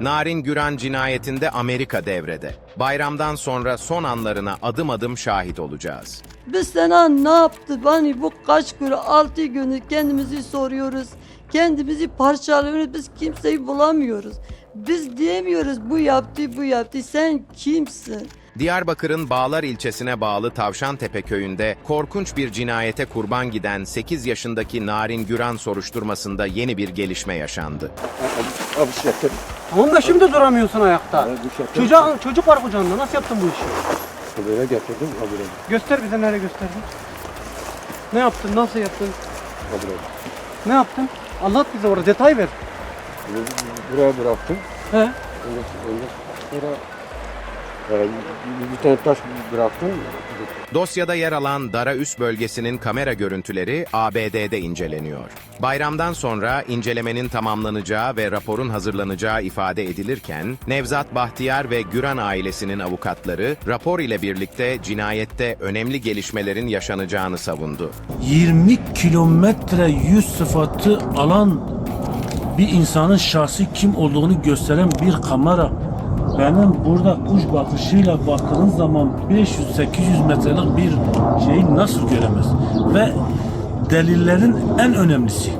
Narin Güran cinayetinde Amerika devrede. Bayramdan sonra son anlarına adım adım şahit olacağız. Biz sana ne yaptı? Hani bu kaç gün, altı günü kendimizi soruyoruz. Kendimizi parçalıyoruz. Biz kimseyi bulamıyoruz. Biz diyemiyoruz bu yaptı, bu yaptı. Sen kimsin? Diyarbakır'ın Bağlar ilçesine bağlı Tavşantepe köyünde korkunç bir cinayete kurban giden 8 yaşındaki Narin Güran soruşturmasında yeni bir gelişme yaşandı. Abi şeker. Tamam da şimdi duramıyorsun ayakta. Şeker. Çocuğa, çocuk var kucağında. Nasıl yaptın bu işi? Buraya getirdim. Ha buraya. Göster bize nereye gösterdin. Ne yaptın? Nasıl yaptın? Ha buraya. Ne yaptın? Anlat bize orada detay ver. Bu- Buraya bıraktım. He? Ondan sonra e, bir tane taş bıraktım. Dosyada yer alan Dara Üs bölgesinin kamera görüntüleri ABD'de inceleniyor. Bayramdan sonra incelemenin tamamlanacağı ve raporun hazırlanacağı ifade edilirken, Nevzat Bahtiyar ve Güran ailesinin avukatları rapor ile birlikte cinayette önemli gelişmelerin yaşanacağını savundu. 20 kilometre yüz sıfatı alan bir insanın şahsi kim olduğunu gösteren bir kamera benim burada kuş bakışıyla baktığın zaman 500-800 metrelik bir şeyi nasıl göremez? Ve delillerin en önemlisi,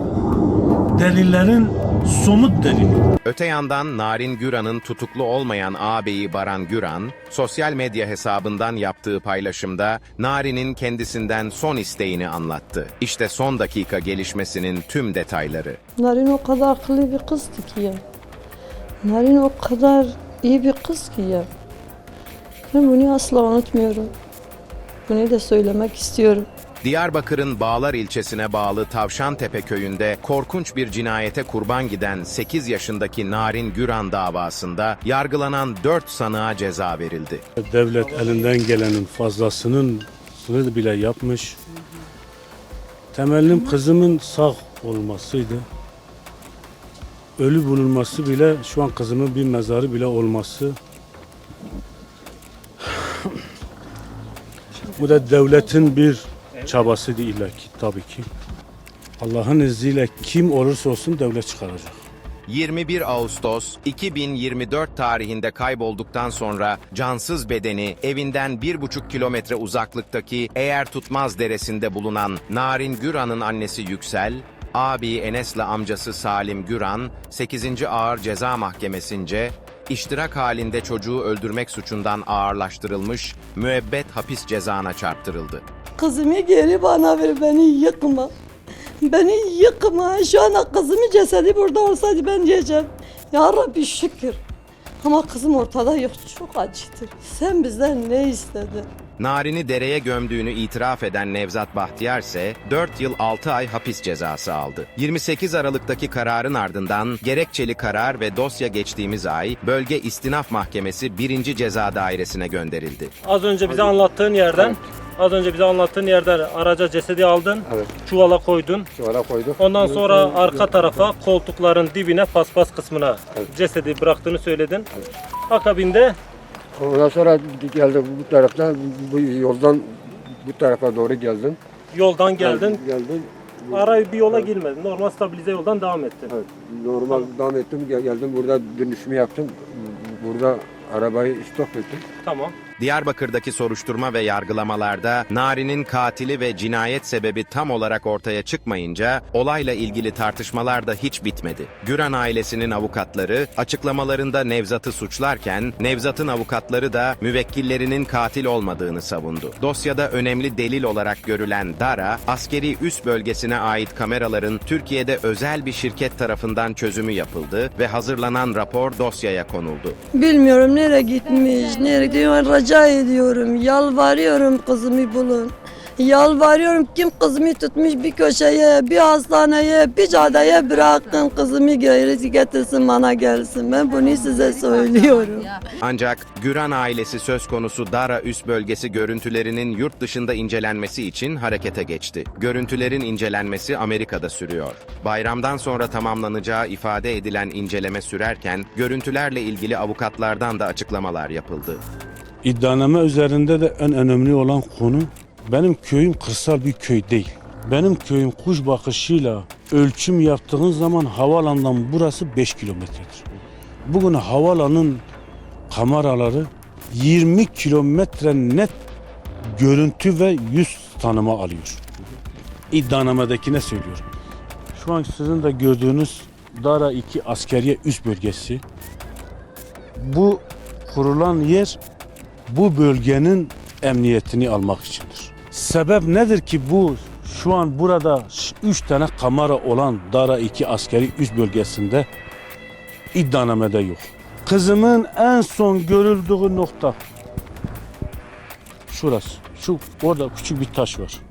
delillerin somut delili. Öte yandan Narin Güran'ın tutuklu olmayan ağabeyi Baran Güran, sosyal medya hesabından yaptığı paylaşımda Narin'in kendisinden son isteğini anlattı. İşte son dakika gelişmesinin tüm detayları. Narin o kadar akıllı bir kızdı ki ya. Narin o kadar iyi bir kız ki ya. Ben bunu asla unutmuyorum. Bunu da söylemek istiyorum. Diyarbakır'ın Bağlar ilçesine bağlı Tavşantepe köyünde korkunç bir cinayete kurban giden 8 yaşındaki Narin Güran davasında yargılanan 4 sanığa ceza verildi. Devlet elinden gelenin fazlasının bile yapmış. Temellim kızımın sağ olmasıydı. Ölü bulunması bile, şu an kızımın bir mezarı bile olması. Bu da devletin bir çabasıydı illaki tabii ki. Allah'ın izniyle kim olursa olsun devlet çıkaracak. 21 Ağustos 2024 tarihinde kaybolduktan sonra cansız bedeni evinden 1,5 kilometre uzaklıktaki Eğer Tutmaz Deresi'nde bulunan Narin Güran'ın annesi Yüksel, abi Enes'le amcası Salim Güran, 8. Ağır Ceza Mahkemesi'nce iştirak halinde çocuğu öldürmek suçundan ağırlaştırılmış, müebbet hapis cezana çarptırıldı. Kızımı geri bana ver, beni yıkma. Beni yıkma. Şu an kızımın cesedi burada olsaydı ben diyeceğim. Ya Rabbi şükür. Ama kızım ortada yok. Çok acıdır. Sen bizden ne istedin? Narin'i dereye gömdüğünü itiraf eden Nevzat Bahtiyar ise 4 yıl 6 ay hapis cezası aldı. 28 Aralık'taki kararın ardından gerekçeli karar ve dosya geçtiğimiz ay Bölge İstinaf Mahkemesi 1. Ceza Dairesi'ne gönderildi. Az önce bize anlattığın yerden, az önce bize anlattığın yerden araca cesedi aldın, Evet. çuvala koydun. Çuvala koyduk. Ondan sonra arka tarafa koltukların dibine paspas kısmına Evet. cesedi bıraktığını söyledin. Akabinde Ondan sonra geldim bu taraftan, bu yoldan bu tarafa doğru geldim. yoldan geldin, Geldim. arayı bir yola girmedin. Normal stabilize yoldan devam ettin. Evet, normal devam ettim. Gel- Geldim burada dönüşümü yaptım. Burada arabayı stop ettim. Tamam. Diyarbakır'daki soruşturma ve yargılamalarda Narin'in katili ve cinayet sebebi tam olarak ortaya çıkmayınca olayla ilgili tartışmalar da hiç bitmedi. Güran ailesinin avukatları açıklamalarında Nevzat'ı suçlarken Nevzat'ın avukatları da müvekkillerinin katil olmadığını savundu. Dosyada önemli delil olarak görülen Dara, askeri üst bölgesine ait kameraların Türkiye'de özel bir şirket tarafından çözümü yapıldı ve hazırlanan rapor dosyaya konuldu. Bilmiyorum nereye gitmiş, nereye gidiyor. Rica ediyorum, yalvarıyorum kızımı bulun. Yalvarıyorum kim kızımı tutmuş bir köşeye, bir hastaneye, bir caddeye bırakın kızımı geri getirsin bana gelsin. Ben bunu size söylüyorum. Ancak Güran ailesi söz konusu Dara üst bölgesi görüntülerinin yurt dışında incelenmesi için harekete geçti. Görüntülerin incelenmesi Amerika'da sürüyor. Bayramdan sonra tamamlanacağı ifade edilen inceleme sürerken görüntülerle ilgili avukatlardan da açıklamalar yapıldı. İddianame üzerinde de en önemli olan konu benim köyüm kırsal bir köy değil. Benim köyüm kuş bakışıyla ölçüm yaptığın zaman havalandan burası 5 kilometredir. bugün havalanın kameraları 20 kilometre net görüntü ve yüz tanıma alıyor. İddianamedekine söylüyorum. Şu an sizin de gördüğünüz Dara 2 askeriye üst bölgesi. Bu kurulan yer bu bölgenin emniyetini almak içindir. Sebep nedir ki bu şu an burada 3 tane kamera olan Dara 2 askeri üst bölgesinde iddianamede yok. Kızımın en son görüldüğü nokta şurası. Şu orada küçük bir taş var.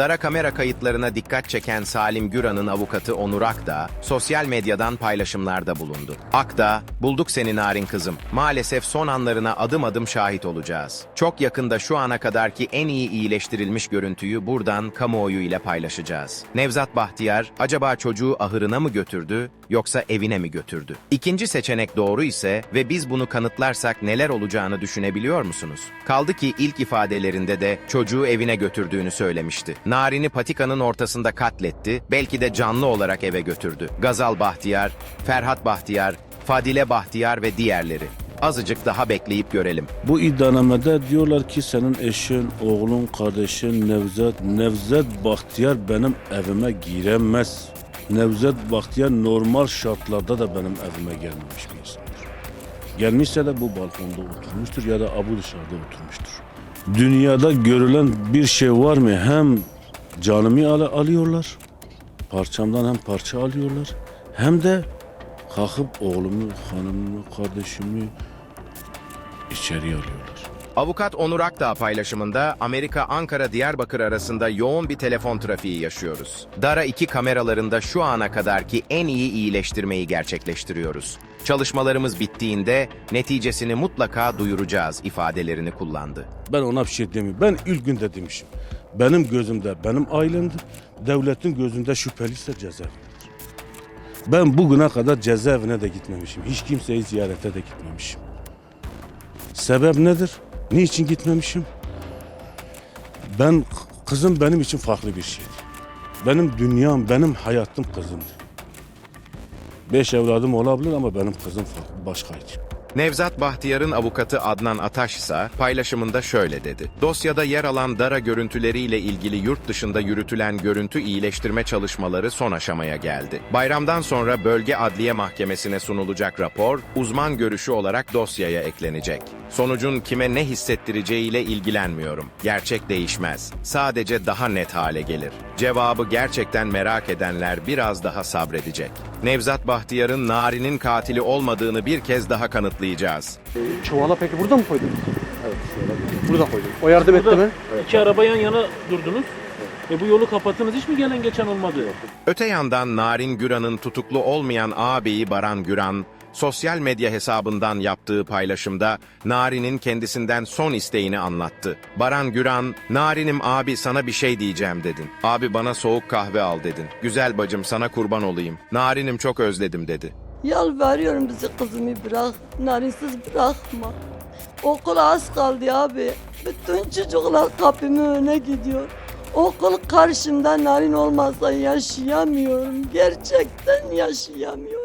Dara kamera kayıtlarına dikkat çeken Salim Güran'ın avukatı Onur Akdağ, sosyal medyadan paylaşımlarda bulundu. Akdağ, bulduk seni narin kızım. Maalesef son anlarına adım adım şahit olacağız. Çok yakında şu ana kadarki en iyi iyileştirilmiş görüntüyü buradan kamuoyu ile paylaşacağız. Nevzat Bahtiyar, acaba çocuğu ahırına mı götürdü, yoksa evine mi götürdü? İkinci seçenek doğru ise ve biz bunu kanıtlarsak neler olacağını düşünebiliyor musunuz? Kaldı ki ilk ifadelerinde de çocuğu evine götürdüğünü söylemişti. Narin'i patikanın ortasında katletti, belki de canlı olarak eve götürdü. Gazal Bahtiyar, Ferhat Bahtiyar, Fadile Bahtiyar ve diğerleri. Azıcık daha bekleyip görelim. Bu iddianamede diyorlar ki senin eşin, oğlun, kardeşin Nevzat, Nevzat Bahtiyar benim evime giremez. Nevzat Bahtiyar normal şartlarda da benim evime gelmemiş bir insandır. Gelmişse de bu balkonda oturmuştur ya da abu dışarıda oturmuştur. Dünyada görülen bir şey var mı? Hem canımı al- alıyorlar, parçamdan hem parça alıyorlar, hem de kalkıp oğlumu, hanımımı, kardeşimi içeriye alıyorlar. Avukat Onur Akdağ paylaşımında Amerika Ankara-Diyarbakır arasında yoğun bir telefon trafiği yaşıyoruz. Dara 2 kameralarında şu ana kadarki en iyi iyileştirmeyi gerçekleştiriyoruz. Çalışmalarımız bittiğinde neticesini mutlaka duyuracağız ifadelerini kullandı. Ben ona bir şey demiyorum. Ben ilk günde demişim. Benim gözümde benim ailemdir. Devletin gözünde şüpheliyse cezaevindedir. Ben bugüne kadar cezaevine de gitmemişim. Hiç kimseyi ziyarete de gitmemişim. Sebep nedir? Niçin gitmemişim? Ben kızım benim için farklı bir şeydi. Benim dünyam, benim hayatım kızımdı. Beş evladım olabilir ama benim kızım başkaydı. Nevzat Bahtiyar'ın avukatı Adnan Ataş ise paylaşımında şöyle dedi. Dosyada yer alan Dara görüntüleriyle ilgili yurt dışında yürütülen görüntü iyileştirme çalışmaları son aşamaya geldi. Bayramdan sonra Bölge Adliye Mahkemesi'ne sunulacak rapor, uzman görüşü olarak dosyaya eklenecek. Sonucun kime ne hissettireceğiyle ilgilenmiyorum. Gerçek değişmez. Sadece daha net hale gelir. Cevabı gerçekten merak edenler biraz daha sabredecek. Nevzat Bahtiyar'ın Nari'nin katili olmadığını bir kez daha kanıtlayacağız. Çuvala peki burada mı koydun? Evet. Burada koydum. O yardım etti mi? İki araba yan yana durdunuz. E bu yolu kapattınız hiç mi gelen geçen olmadı? Öte yandan Narin Güran'ın tutuklu olmayan ağabeyi Baran Güran, sosyal medya hesabından yaptığı paylaşımda Narin'in kendisinden son isteğini anlattı. Baran Güran, Narin'im abi sana bir şey diyeceğim dedin. Abi bana soğuk kahve al dedin. Güzel bacım sana kurban olayım. Narin'im çok özledim dedi. Yalvarıyorum bizi kızımı bırak. Narinsiz bırakma. Okul az kaldı abi. Bütün çocuklar kapımın önüne gidiyor. Okul karşımda narin olmasa yaşayamıyorum. Gerçekten yaşayamıyorum.